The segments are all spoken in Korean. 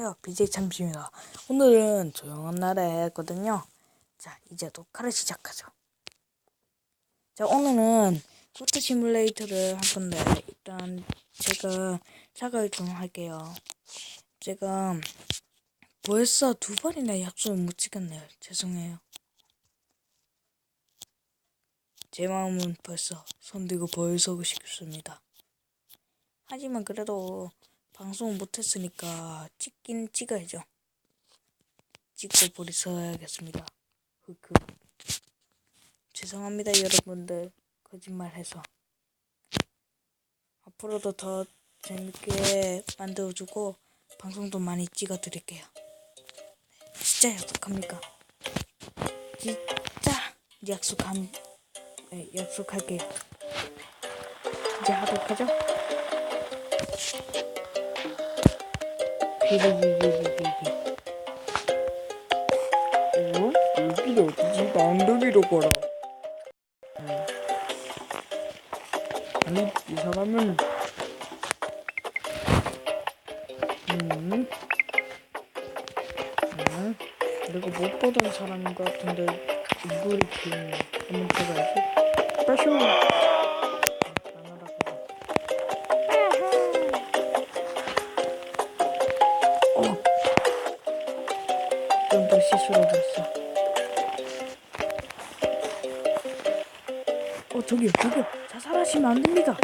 안녕하세요. BJ 참씨입니다. 오늘은 조용한 날에 했거든요. 자, 이제 녹화를 시작하죠. 자, 오늘은 코트 시뮬레이터를 할 건데, 일단 제가 사과를 좀 할게요. 제가 벌써 두 번이나 약속을 못 지켰네요. 죄송해요. 제 마음은 벌써 손 들고 벌서고 싶습니다. 하지만 그래도 방송 못했으니까 찍긴 찍어야죠. 찍고 보리 써야겠습니다. 흑흑. 죄송합니다 여러분들 거짓말해서 앞으로도 더 재밌게 만들어주고 방송도 많이 찍어드릴게요. 진짜 약속합니까? 진짜 약속함 네, 약속할게요. 이제 하도록 하죠. 어? 여기가 어디지? 나 언덕이로 걸어. 음. 아니, 이 사람은. 음. 음. 내가 못 보던 사람인 것 같은데, 이걸 이렇게 한번 찍어야지. 빠쇼! 실수를 했어. 어 저기요 저기요 자살하시면 안 됩니다.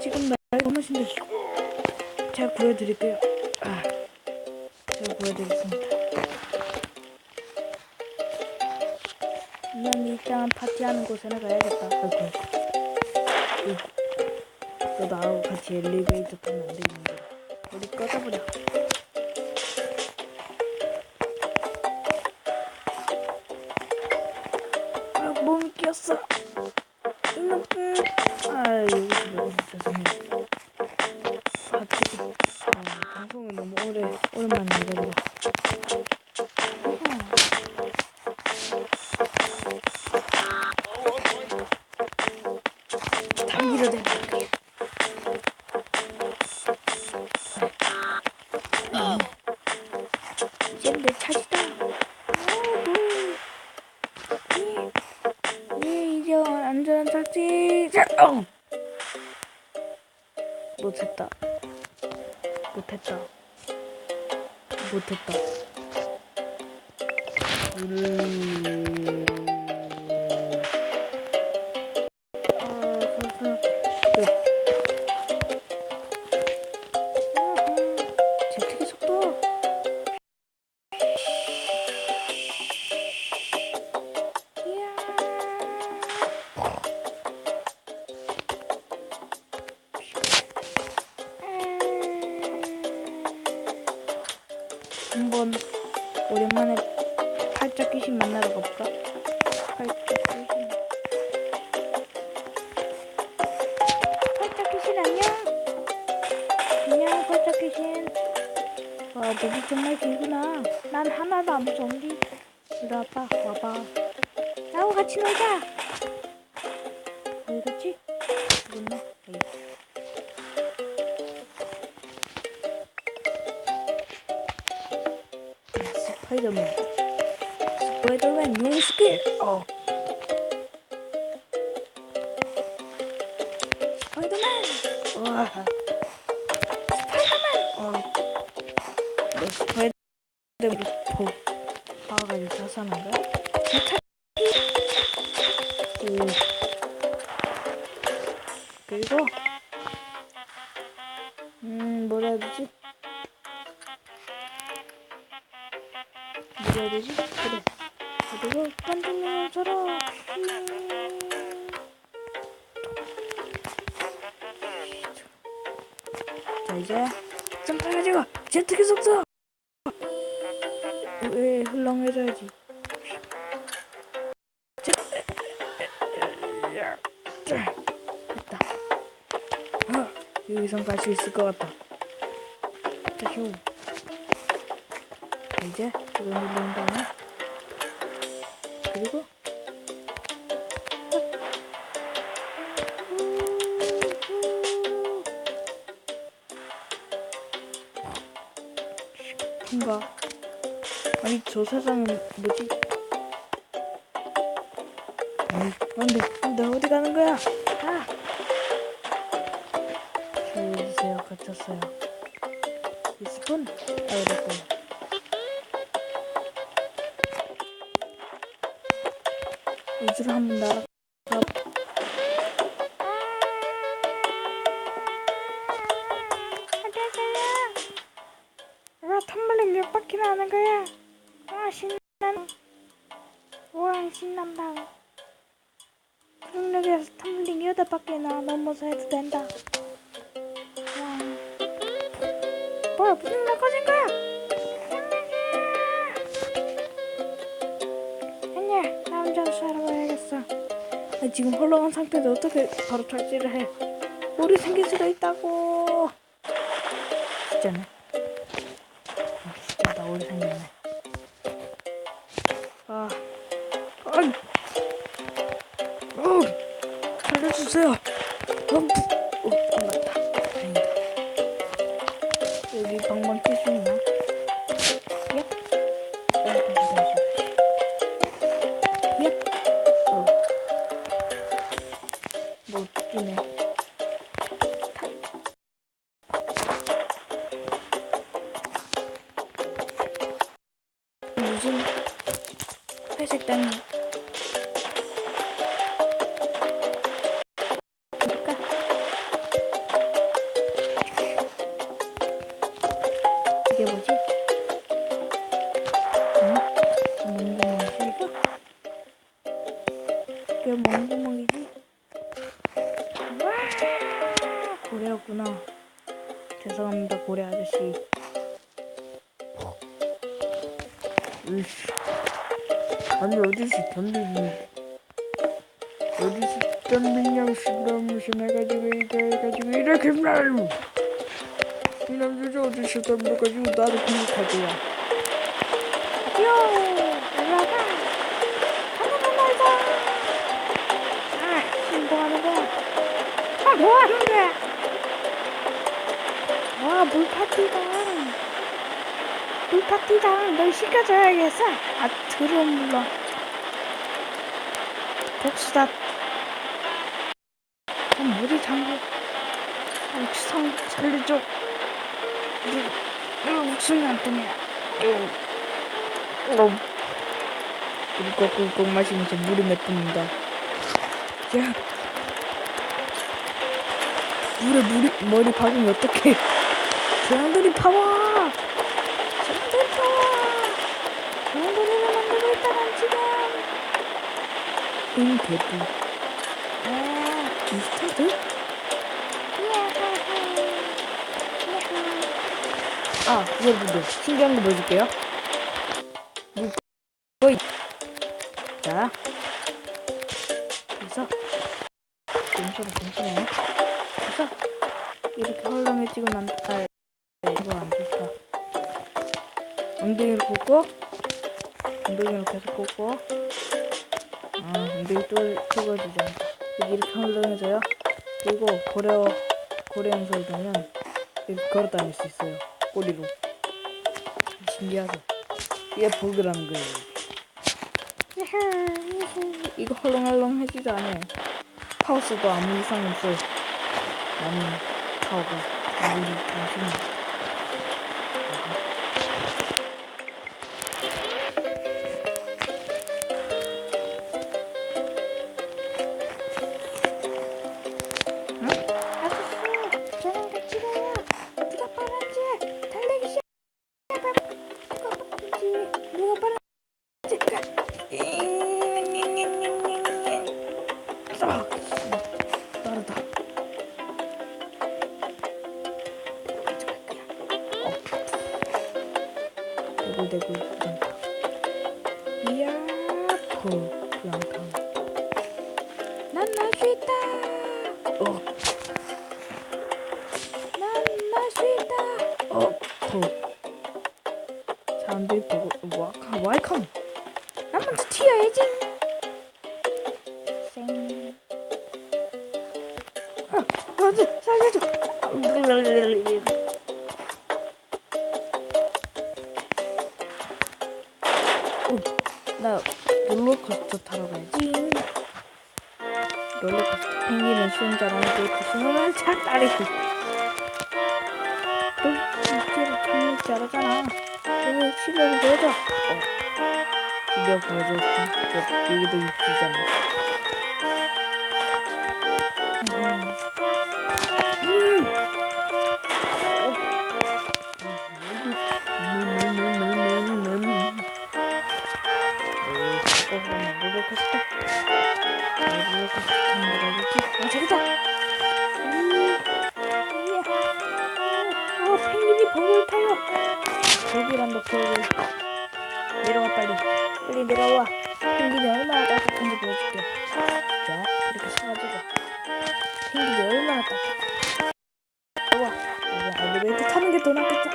지금 날 건너신데 제가 구해드릴게요. 아 제가 구해드리겠습니다. 난 일단 파티하는 곳에 나 가야겠다. 아이고. 아이고. 너 나하고 같이 엘리베이터 타면 안 되는데. 우리 꺼져버려. 못했다. 못했다. 음. 한번 오랜만에 팔짝 귀신 만나러 가볼까? 팔짝 귀신. 팔짝 귀신 안녕. 안녕 팔짝 귀신. 와 너도 정말 길구나. 난 하나도 안 무서운데. 이리 와봐 와봐. 나하고 같이 놀자. 왜 이러지? 모르겠네. 여기. 스파이더맨 스파이더맨 new skill 어 스파이더맨 와 스파이더맨 어너 스파이더맨 포 봐가지고 자산한 거야? 오 그리고 자 이제 점프해가지고 제트기 속도 왜 흘렁해져야지? 됐다. 어, 여기선 갈 수 있을 것 같다 자 쇼 이제 이거 누른 다음에 그리고 저 세상은 뭐지? 안돼 안돼 어디 가는 거야? 아! 주세요 갇혔어요. 리스폰? 아 이랬어요. 우주를 한번 날아가 와, 텀블링 몇 바퀴나 하는 거야? 와, 신난. 와, 신난다. 중력에서 텀블링 여덟 바퀴나 넘어서 해도 된다. 와. 뭐야, 무슨 일 꺼진 거야? 아니야, 나 혼자 살아 봐야겠어. 나 지금 헐렁한 상태인데 어떻게 바로 탈지를 해? 물이 생길 수가 있다고. 진짜네. 아, 진짜 나 오래 생겼네. 어디서 덤비냐고 너무 심해가지고 이거 해가지고 이렇게 말로 이 남자가 어디서 덤벼가지고 나도 그렇게 거야 요 올라가 하나만 말자. 아 신고하는 거야 아 뭐하는 거야 와 물파티다. 물파티다. 널 시켜줘야겠어. 아 들어 물러 복수다 아 머리 잠겨 아 주상 살려줘 이거 이거 목숨이 안 통해 이거 꿀꺽 꿀꺽 마시면서 물을 내뿜는다 야. 물에 물이 머리 박으면 어떡해. 사람들이 파와 사람들이 파와 사람들이를 만들고 있다 난 지금. 응 대부 아 인스턴트? 아 여러분들 신기한 거 보여줄게요. 물 거의 자 그래서 멈춰라 잠시만요? 그래서 이렇게 헐렁해지고 난 아, 이거 안 좋다. 엉덩이를 꽂고 엉덩이를 계속 꽂고 아 엉덩이 또 뜨거워지잖아 여기 이렇게 헐렁해져요 그리고 연설을 두면 이렇게 걸어 다닐 수 있어요. 꼬리로. 신기하죠? 이게 버그라는 거예요. 이거 헐렁헐렁 해지지 않아요. 파우스도 아무 이상 없어요 나는 파워가 아무리 당신이 대굴대굴 구렁탕. 이야, 포 구렁탕. 난 날 수 있다. 어. 난날 수 있다. 어, 포. 사람들이 보고 와카 와이컴. 난 먼저 튀어야지. 쌩. 아, 어디 살려줘. 수영자라는데 그 수영을 잘 따르고. 너 실제로 펭귄 잘하잖아. 너는 실력을 보여줘. 어. 실력 보여줬어. 여기도 있잖아. 음. 음. 롤러 빨리 내려와 펭귄이 얼마나 따뜻한지 보여줄게 자 이렇게 사가지고 펭귄이 얼마나 따뜻해 우와 이제 엘리베이터 타는 게 더 낫겠다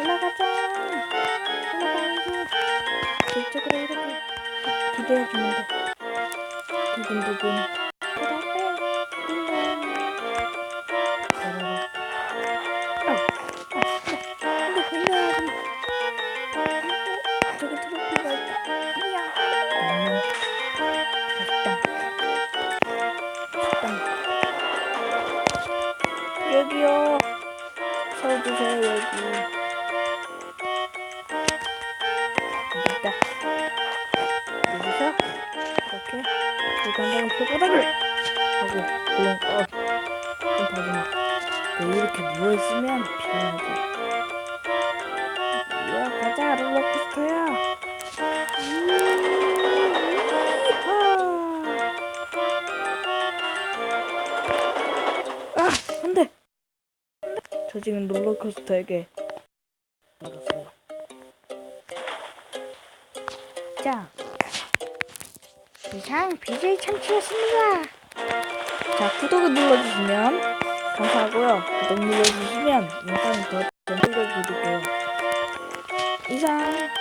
올라가자. 올라가야지. 저쪽으로 이렇게 기대해주면 돼. 두근두근. 이렇게 누워 있으면 피곤하지. 이야 가자 롤러코스터야. 음. 아 안 돼. 저 지금 롤러코스터에게. 자, 이상 BJ 참치였습니다. 자, 구독을 눌러주시면 감사하고요. 구독 눌러주시면 영상을 더 올려드릴게요. 이상